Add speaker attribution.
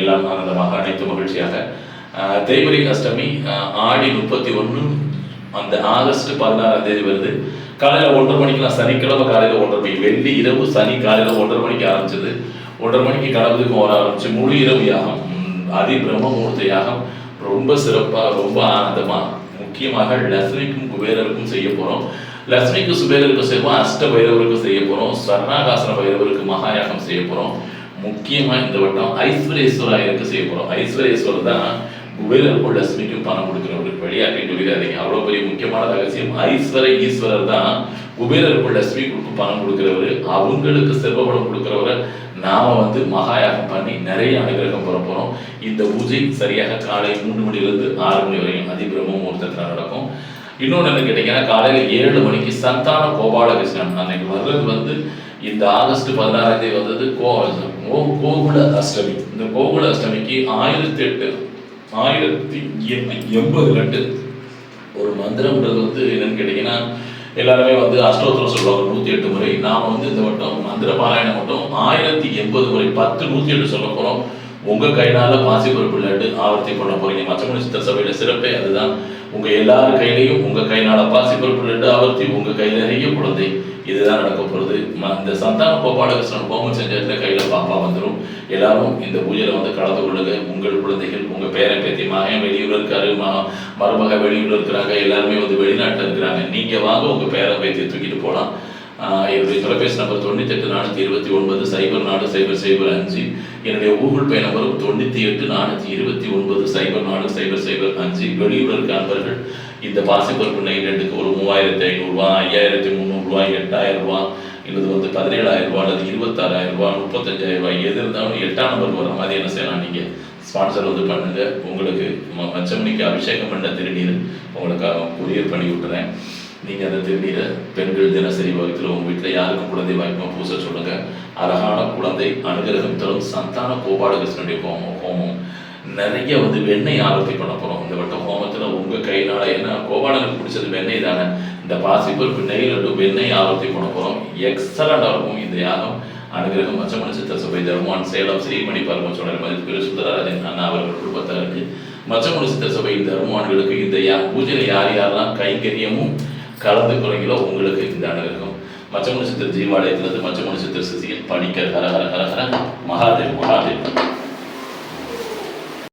Speaker 1: எல்லாம் ஆனந்தமாக அனைத்து மகிழ்ச்சியாக. ஆஹ் அஷ்டமி ஆடி முப்பத்தி ஒன்று அந்த ஆகஸ்ட் பதினாறாம் தேதி வருது. காலையில் ஒன்றரை மணிக்கு நான் சனிக்கிழமை காலையில் ஒன்றரை மணிக்கு வெள்ளி இரவு சனி காலையில் ஒன்றரை மணிக்கு ஆரம்பிச்சது. ஒன்றரை மணிக்கு கடவுளுக்கு ஓர ஆரம்பிச்சு முழு இரவு யாகம் அதி பிரம்ம முகூர்த்த யாகம். ரொம்ப சிறப்பாக ரொம்ப ஆனந்தமாக முக்கியமாக லக்ஷ்மிக்கும் குபேரருக்கும் செய்ய போகிறோம் லக்ஷ்மிக்கு சுபேரருக்கு செய்வோம் அஷ்ட பைரவருக்கு செய்ய போகிறோம் ஸ்வர்ணாகாசன பைரவருக்கு மகாயாகம் செய்ய போகிறோம் முக்கியமாக இந்த வட்டம் ஐஸ்வரேஸ்வராயருக்கு செய்ய போகிறோம் ஐஸ்வரேஸ்வரர் தான் குபேரருக்கும் லட்சுமிக்கும் பணம் கொடுக்குறவங்களுக்கு வழி அப்படின்னு சொல்லிடாதீங்க அவ்வளோ பெரிய முக்கியமான ரகசியம். ஐஸ்வர ஈஸ்வரர் தான் குபேரர் லட்சுமி கொடுக்கும் பணம் கொடுக்குறவர் அவங்களுக்கு செல்வ பலம் கொடுக்குறவரை நாம வந்து மகாயாகம் பண்ணி நிறைய அனுகிரகம் பெற போகிறோம் இந்த பூஜை சரியாக காலை மூணு மணிலிருந்து ஆறு மணி வரையும் அதிபிரம முகூர்த்தத்தில் நடக்கும். இன்னொன்று என்ன கேட்டிங்கன்னா காலையில் ஏழு மணிக்கு சந்தான கோபாலகிருஷ்ணன் அன்னைக்கு வர்றது வந்து இந்த ஆகஸ்ட் பதினாறாம் தேதி வந்தது கோ கோகுல அஷ்டமி. இந்த கோகுல அஷ்டமிக்கு ஆயிரத்தி எட்டு ஆயிரத்தி எண்பது ரெண்டு ஒரு மந்திரம்ன்றது வந்து என்னன்னு கேட்டிங்கன்னா எல்லாருமே வந்து அஷ்டோத்திரம் சொல்லுவாங்க நூற்றி எட்டு முறை. நாம் வந்து இந்த வட்டம் மந்திர பாராயணம் மட்டும் ஆயிரத்தி எண்பது முறை பத்து நூற்றி எட்டு சொல்ல போகிறோம் உங்கள் கையினால மாசி பொறுப்பு இல்லாட்டு ஆவர்த்தி பண்ண போகிறீங்க மற்றவங்க சித்தர் சபையில் சிறப்பே அதுதான். உங்கள் எல்லார் கையிலையும் உங்கள் கையினால பாசி பொறுப்பு இல்லாட்டு ஆவர்த்தி உங்கள் கையில் நிறைய குழந்தை. இதுதான் நடக்க போகிறது இந்த சந்தான கோபாலகிருஷ்ணன் ஹோமம் செஞ்ச இடத்துல கையில் பாப்பா வந்துடும் எல்லாரும் இந்த பூஜையில் வந்து கலந்து கொள்ளுங்க. உங்கள் குழந்தைகள் உங்கள் பேரன் பேத்தி மகன் வெளியூர் இருக்காரு ம மருமக வெளியூர் இருக்கிறாங்க எல்லாருமே வந்து வெளிநாட்டில் இருக்கிறாங்க. நீங்கள் வாங்க உங்கள் பேரன் பேத்தியை தூக்கிட்டு போகலாம் என்னுடைய தொலைபேசி நம்பர் தொண்ணூத்தெட்டு நானூற்றி இருபத்தி ஒன்பது சைபர் நாலு சைபர் சைபர் அஞ்சு. என்னுடைய கூகுள் பே நம்பரும் தொண்ணூற்றி எட்டு நானூற்றி இருபத்தி ஒன்பது சைபர் நாலு சைபர் சைபர் அஞ்சு. வெளியூர் இருக்க இந்த பாசிப்பருப்பு நெய் ரெண்டுக்கு ஒரு மூவாயிரத்தி ஐநூறுரூவா ஐயாயிரத்தி முந்நூறுரூவா எட்டாயிரம் ரூபா இல்லது வந்து பதினேழாயிரம் ரூபா அல்லது இருபத்தாறாயிரம் ரூபா முப்பத்தஞ்சாயிரம் ரூபாய் எது இருந்தாலும் எட்டாம் நம்பர் வர மாதிரி என்ன செய்யலாம் நீங்கள் ஸ்பான்சர் வந்து பண்ணுங்க. உங்களுக்கு மச்சமணிக்கு அபிஷேகம் பண்ண திருநீர் உங்களுக்கு கொரியர் பண்ணி விட்டுறேன். நீங்கள் அந்த திருநீரை பெண்கள் தினசரி வகுத்தில் உங்கள் வீட்டில் யாருக்கும் குழந்தை வாய்ப்புமா பூச சொல்லுங்க. அழகான குழந்தை அனுகிரகம் தரும் சந்தான கோபாலகிருஷ்ணனுடைய ஹோமம் ஹோமம் நிறைய வந்து வெண்ணெய் ஆரோக்கி பண்ண போகிறோம் இந்த வட்டம் ஹோமத்தில். உங்கள் கையினால என்ன? கோபாலனுக்கு பிடிச்சது வெண்ணெய் தானே? இந்த பாசிப்பருப்பு நெய் லட்டு வெண்ணெய் ஆரத்தி பண்ண போகிறோம் எக்ஸலண்டாக இருக்கும் இந்த யாகம். அனுகிரகம் மச்சமணி சித்த சபை தர்மான் சேலம் ஸ்ரீமணி பரமச்சோழர் மதிப்பு சுந்தரராஜன் அண்ணா அவர்கள் குடும்பத்தாருக்கு. மச்சமணி சித்த சபை தர்மான்களுக்கு இந்த யா பூஜையில் யார் யாரெல்லாம் கைங்கரியமும் கலந்து கொள்கிறீங்களோ உங்களுக்கு இந்த அனுகிரகம். மச்சமணி சித்தர் ஜீவாலயத்திலிருந்து மச்சமணி சித்தர் சிசியில் பணிக்கர் ஹரஹர ஹரஹர மகாதேவ் மகாதேவ்.